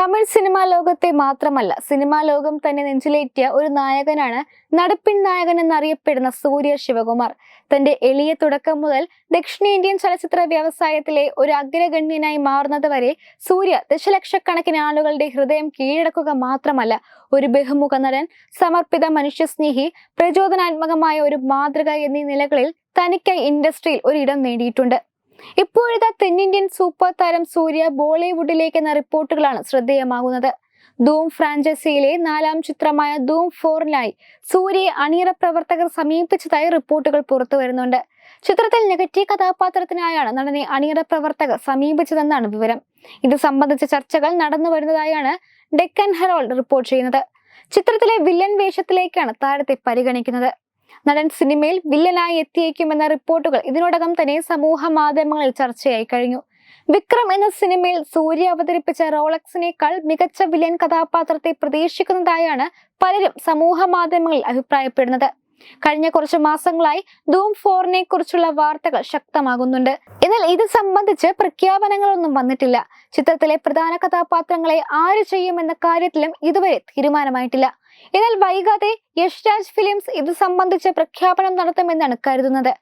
Tamil cinema ലോകത്തെ മാത്രമല്ല cinema ലോകം തന്നെ നെഞ്ചിലേറ്റിയ ഒരു നായകനാണ് നടപ്പിൻ നായകൻ എന്നറിയപ്പെടുന്ന സൂര്യ ശിവകുമാർ. തന്റെ എളിയ തുടക്കം മുതൽ ദക്ഷിണേന്ത്യൻ ചലച്ചിത്ര വ്യവസായത്തിലെ ഒരു അഗ്രഗണ്യനായി മാറുന്നത് വരെ സൂര്യ ദശലക്ഷക്കണക്കിന് ആളുകളുടെ ഹൃദയം കീഴടക്കുക മാത്രമല്ല ഒരു ബഹുമുഖ നടൻ സമർപ്പിത മനുഷ്യസ്നേഹി പ്രചോദനാത്മകമായ ഒരു മാതൃക എന്നീ നിലകളിൽ തനിക്കായി ഇൻഡസ്ട്രിയിൽ ഒരിടം നേടിയിട്ടുണ്ട്. ഇപ്പോഴത്തെ തെന്നിന്ത്യൻ സൂപ്പർ താരം സൂര്യ ബോളിവുഡിലേക്ക് എന്ന റിപ്പോർട്ടുകളാണ് ശ്രദ്ധേയമാകുന്നത്. ധൂം ഫ്രാഞ്ചൈസിയിലെ നാലാം ചിത്രമായ ധൂം ഫോറിനായി സൂര്യയെ അണിയറ പ്രവർത്തകർ സമീപിച്ചതായി റിപ്പോർട്ടുകൾ പുറത്തു വരുന്നുണ്ട്. ചിത്രത്തിൽ നെഗറ്റീവ് കഥാപാത്രത്തിനായാണ് നടനെ അണിയറ പ്രവർത്തകർ സമീപിച്ചതെന്നാണ് വിവരം. ഇത് സംബന്ധിച്ച ചർച്ചകൾ നടന്നു വരുന്നതായാണ് ഡെക്കൻ ഹെറോൾഡ് റിപ്പോർട്ട് ചെയ്യുന്നത്. ചിത്രത്തിലെ വില്ലൻ വേഷത്തിലേക്കാണ് താരത്തെ പരിഗണിക്കുന്നത്. നടൻ സിനിമയിൽ വില്ലനായി എത്തിയേക്കുമെന്ന റിപ്പോർട്ടുകൾ ഇതിനോടകം തന്നെ സമൂഹ മാധ്യമങ്ങളിൽ ചർച്ചയായി കഴിഞ്ഞു. വിക്രം എന്ന സിനിമയിൽ സൂര്യ അവതരിപ്പിച്ച റോളക്സിനേക്കാൾ മികച്ച വില്ലൻ കഥാപാത്രത്തെ പ്രതീക്ഷിക്കുന്നതായാണ് പലരും സമൂഹ മാധ്യമങ്ങളിൽ അഭിപ്രായപ്പെടുന്നത്. കഴിഞ്ഞ കുറച്ച് മാസങ്ങളായി ധൂം ഫോറിനെ കുറിച്ചുള്ള വാർത്തകൾ ശക്തമാകുന്നുണ്ട്. എന്നാൽ ഇത് സംബന്ധിച്ച് പ്രഖ്യാപനങ്ങളൊന്നും വന്നിട്ടില്ല. ചിത്രത്തിലെ പ്രധാന കഥാപാത്രങ്ങളെ ആര് ചെയ്യുമെന്ന കാര്യത്തിലും ഇതുവരെ തീരുമാനമായിട്ടില്ല. എന്നാൽ വൈകാതെ യഷ്രാജ് ഫിലിംസ് ഇത് സംബന്ധിച്ച് പ്രഖ്യാപനം നടത്തുമെന്നാണ് കരുതുന്നത്.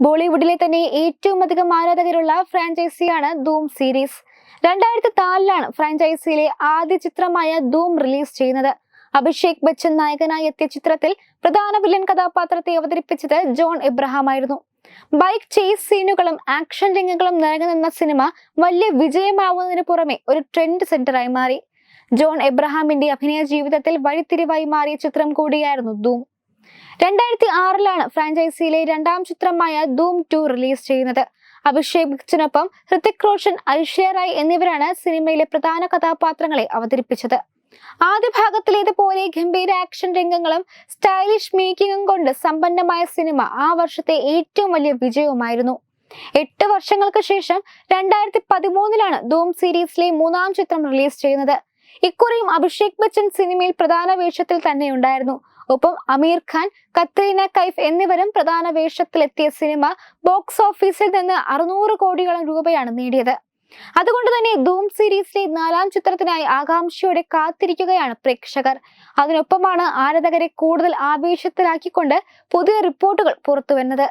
ബോളിവുഡിലെ തന്നെ ഏറ്റവും അധികം ആരാധകരുള്ള ഫ്രാഞ്ചൈസിയാണ് ധൂം സീരീസ്. രണ്ടായിരത്തി നാലിലാണ് ഫ്രാഞ്ചൈസിയിലെ ആദ്യ ചിത്രമായ ധൂം റിലീസ് ചെയ്യുന്നത്. അഭിഷേക് ബച്ചൻ നായകനായി എത്തിയ ചിത്രത്തിൽ പ്രധാന വില്ലൻ കഥാപാത്രത്തെ അവതരിപ്പിച്ചത് ജോൺ എബ്രഹാം ആയിരുന്നു. ബൈക്ക് ചേസ് സീനുകളും ആക്ഷൻ രംഗങ്ങളും നിറഞ്ഞു നിന്ന സിനിമ വലിയ വിജയമാവുന്നതിന് പുറമെ ഒരു ട്രെൻഡ് സെന്ററായി മാറി. ജോൺ എബ്രഹാമിന്റെ അഭിനയ ജീവിതത്തിൽ വഴിത്തിരിവായി മാറിയ ചിത്രം കൂടിയായിരുന്നു ധൂം. രണ്ടായിരത്തി ആറിലാണ് ഫ്രാഞ്ചൈസിയിലെ രണ്ടാം ചിത്രമായ ധൂം ടു റിലീസ് ചെയ്യുന്നത്. അഭിഷേക് ബച്ചനൊപ്പം ഹൃതിക് റോഷൻ ഐശ്വര്യ റായ് എന്നിവരാണ് സിനിമയിലെ പ്രധാന കഥാപാത്രങ്ങളെ അവതരിപ്പിച്ചത്. ആദ്യ ഭാഗത്തിലേതുപോലെ ഗംഭീര ആക്ഷൻ രംഗങ്ങളും സ്റ്റൈലിഷ് മേക്കിങ്ങും കൊണ്ട് സമ്പന്നമായ സിനിമ ആ വർഷത്തെ ഏറ്റവും വലിയ വിജയവുമായിരുന്നു. എട്ട് വർഷങ്ങൾക്ക് ശേഷം രണ്ടായിരത്തി പതിമൂന്നിലാണ് ധൂം സീരീസിലെ മൂന്നാം ചിത്രം റിലീസ് ചെയ്യുന്നത്. ഇക്കുറിയും അഭിഷേക് ബച്ചൻ സിനിമയിൽ പ്രധാന വേഷത്തിൽ തന്നെ ഉണ്ടായിരുന്നു. ഒപ്പം അമീർ ഖാൻ കത്രീന കൈഫ് എന്നിവരും പ്രധാന വേഷത്തിലെത്തിയ സിനിമ ബോക്സ് ഓഫീസിൽ നിന്ന് അറുന്നൂറ് കോടിയോളം രൂപയാണ് നേടിയത്. അതുകൊണ്ട് തന്നെ ധൂം സീരീസിലെ നാലാം ചിത്രത്തിനായി ആകാംക്ഷയോടെ കാത്തിരിക്കുകയാണ് പ്രേക്ഷകർ. അതിനൊപ്പമാണ് ആരാധകരെ കൂടുതൽ ആവേശത്തിലാക്കിക്കൊണ്ട് പുതിയ റിപ്പോർട്ടുകൾ പുറത്തുവരുന്നത്.